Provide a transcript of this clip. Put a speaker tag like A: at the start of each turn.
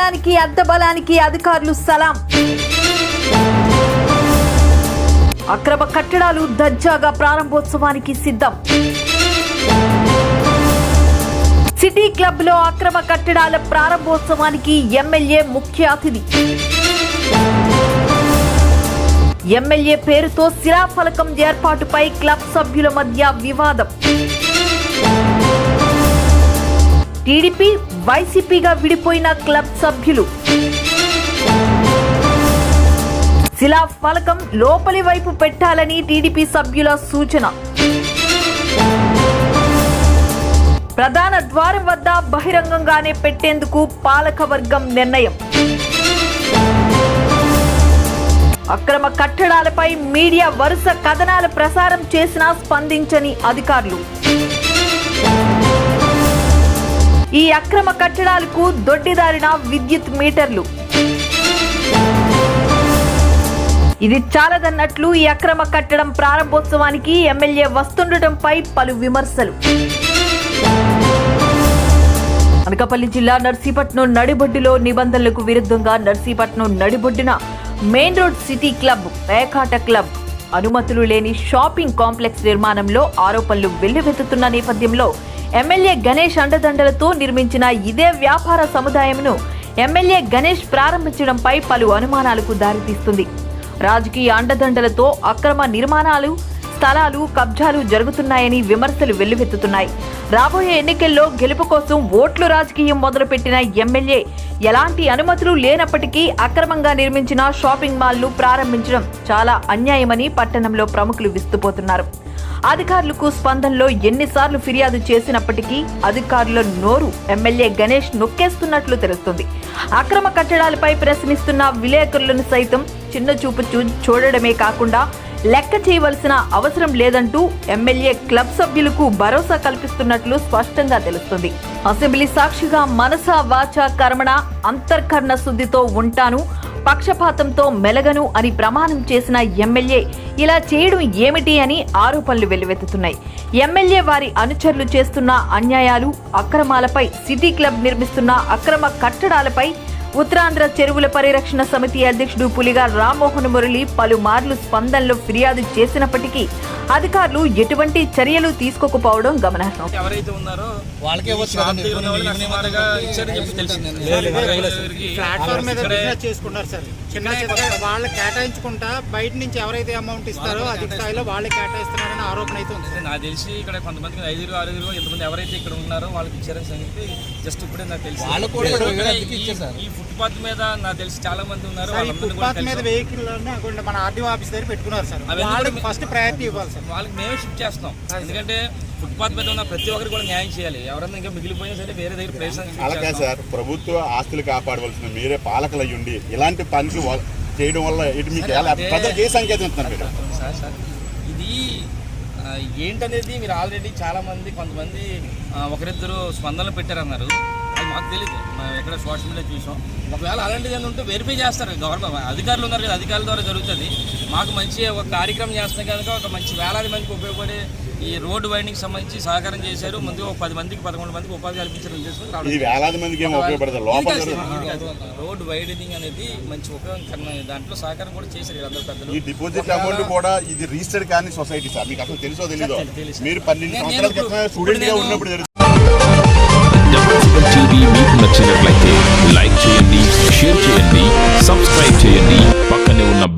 A: అంగబలానికి బలానికి అధికారులు సలాం. అక్రమ కట్టడాలు దర్జాగా ప్రారంభోత్సవానికి సిద్ధం. సిటీ క్లబ్లో అక్రమ కట్టడాల ప్రారంభోత్సవానికి ఎమ్మెల్యే ముఖ్య అతిథి. ఎమ్మెల్యే పేరుతో శిలాఫలకం ఏర్పాటుపై క్లబ్ సభ్యుల మధ్య వివాదం. టీడీపీ వైసీపీగా విడిపోయిన క్లబ్ సభ్యులు. శిలా ఫలకం లోపలి వైపు పెట్టాలని టీడీపీ సభ్యుల సూచన. ప్రధాన ద్వారం వద్ద బహిరంగంగానే పెట్టేందుకు పాలకవర్గం నిర్ణయం. అక్రమ కట్టడాలపై మీడియా వరుస కథనాల ప్రసారం చేసినా స్పందించని అధికారులు. ఈ అక్రమ కట్టడాలకు దొడ్డిదారిన విద్యుత్ మీటర్లు. ఇది చాలదన్నట్లు ఈ అక్రమ కట్టడం ప్రారంభోత్సవానికి ఎమ్మెల్యే వస్తుండటంపై పలు విమర్శలు. అనకాపల్లి జిల్లా నర్సీపట్నం నడిబొడ్డులో నిబంధనలకు విరుద్ధంగా నర్సీపట్నం నడిబొడ్డున మెయిన్ రోడ్ సిటీ క్లబ్ పేకాట క్లబ్ అనుమతులు లేని షాపింగ్ కాంప్లెక్స్ నిర్మాణంలో ఆరోపణలు వెల్లువెత్తుతున్న నేపథ్యంలో ఎమ్మెల్యే గణేష్ అండదండలతో నిర్మించిన ఇదే వ్యాపార సముదాయంను ఎమ్మెల్యే గణేష్ ప్రారంభించడంపై పలు అనుమానాలకు దారితీస్తుంది. రాజకీయ అండదండలతో అక్రమ నిర్మాణాలు స్థలాలు కబ్జాలు జరుగుతున్నాయని విమర్శలు వెల్లువెత్తుతున్నాయి. రాబోయే ఎన్నికల్లో గెలుపు కోసం ఓట్లు రాజకీయం మొదలుపెట్టిన ఎమ్మెల్యే ఎలాంటి అనుమతులు లేనప్పటికీ అక్రమంగా నిర్మించిన షాపింగ్ మాల్ను ప్రారంభించడం చాలా అన్యాయమని పట్టణంలో ప్రముఖులు విస్తుపోతున్నారు. అధికారులకు స్పందనలో ఎన్నిసార్లు ఫిర్యాదు చేసినప్పటికీ అధికారుల నోరు ఎమ్మెల్యే గణేష్ నొక్కేస్తున్నట్లు తెలుస్తుంది. అక్రమ కట్టడాలపై ప్రశ్నిస్తున్న విలేకరులను సైతం చిన్న చూపు చూ- చూడడమే కాకుండా లెక్క చేయవలసిన అవసరం లేదంటూ ఎమ్మెల్యే క్లబ్ సభ్యులకు భరోసా కల్పిస్తున్నట్లు స్పష్టంగా తెలుస్తుంది. అసెంబ్లీ సాక్షిగా మనస వాచ కర్మణ అంతర్కరణ శుద్ధితో ఉంటాను. పక్షపాతంతో మెలగను అని ప్రమాణం చేసిన ఎమ్మెల్యే ఇలా చేయడం ఏమిటి అని ఆరోపణలు వెల్లువెత్తుతున్నాయి. ఎమ్మెల్యే వారి అనుచరులు చేస్తున్న అన్యాయాలు అక్రమాలపై సిటీ క్లబ్ నిర్మిస్తున్న అక్రమ కట్టడాలపై ఉత్తరాంధ్ర చెరువుల పరిరక్షణ సమితి అధ్యక్షుడు పులిగా రామ్మోహన్ మురళి పలుమార్లు స్పందనలో ఫిర్యాదు చేసినప్పటికీ అధికారులు ఎటువంటి చర్యలు తీసుకోకపోవడం గమనార్హం.
B: ఎవరైతే ఉన్నారో
C: వాళ్ళకే
D: ప్లాట్ఫామ్ మీద బిజినెస్ చేసుకుంటారు సార్. చిన్న వాళ్ళు కేటాయించుకుంటా బయట నుంచి ఎవరైతే అమౌంట్ ఇస్తారో అధిక స్థాయిలో వాళ్ళే కేటాయిస్తున్నారని ఆరోపణ అయితే ఉంది.
B: నాకు తెలిసి ఇక్కడ కొంతమందికి ఐదుగురు ఆరుగురు ఎంతమంది ఎవరైతే ఇక్కడ ఉన్నారో వాళ్ళకి ఇచ్చారని సంగతి జస్ట్ ఇప్పుడే నాకు తెలిసి
C: వాళ్ళు కూడా.
B: ఈ ఫుట్పాత్ మీద నాకు తెలిసి చాలా మంది ఉన్నారు
D: ఫుట్పాత్ మీద. వెహికల్ మన ఆర్డీఓ ఆఫీస్ దగ్గర పెట్టుకున్నారు సార్. వాళ్ళకి ఫస్ట్ ప్రయారిటీ ఇవ్వాలి సార్.
B: వాళ్ళకి మేమే షిఫ్ట్ చేస్తాం. ఎందుకంటే ఫుట్పాత్ మీద ఉన్న ప్రతి ఒక్కరికి కూడా న్యాయం చేయాలి. ఎవరన్నా ఇంకా మిగిలిపోయినా సరే వేరే దగ్గర shift
E: అలాగే. సార్ ప్రభుత్వ ఆస్తులు కాపాడవలసిన మీరే పాలకులు అయ్యుండి ఇలాంటి పనికి వా- చేయడం వల్ల ఇటు మీకు ఎలా
B: అదే.
E: ప్రజలకు ఏ సంకేతం ఇస్తున్నారు మీరు?
B: సార్ సార్ ఇది ఏంటనేది మీరు ఆల్రెడీ చాలా మంది కొంతమంది ఒకరిద్దరు స్పందనలు పెట్టారన్నారు. మాకు తెలియదు మేము ఎక్కడ సోషల్ మీడియా చూసాం. ఒకవేళ అలాంటిది ఏమైనా ఉంటే వెరిఫై చేస్తారు. గవర్నమెంట్ అధికారులు ఉన్నారు కదా అధికారుల ద్వారా జరుగుతుంది. మాకు మంచి ఒక కార్యక్రమం చేస్తే కనుక ఒక మంచి వేలాది మందికి ఉపయోగపడే ఈ రోడ్డు వైండింగ్ సంబంధించి సహకారం చేశారు. ముందు ఒక పది మందికి పదకొండు మందికి ఉపాధి కల్పించారు ఉద్దేశంతో రావడం
E: ఇది వేలాది మందికి ఏం ఉపయోగపడదు లోపల
B: ఇది కాదు
E: జరుగుతుంది.
B: సార్, ఇది కాదు. రోడ్ వైడనింగ్ అనేది మంచి ఉపయోగకరణ దాంట్లో సహకారం కూడా చేశారు వీళ్ళందరూ పెద్దలు.
E: ఈ డిపాజిట్ అమౌంట్ కూడా ఇది రిజిస్టర్డ్ కానీ సొసైటీ సార్. మీకు అసలు తెలుసో తెలీదో. మీరు పన్నెండు సంవత్సరాల ఉన్నప్పుడు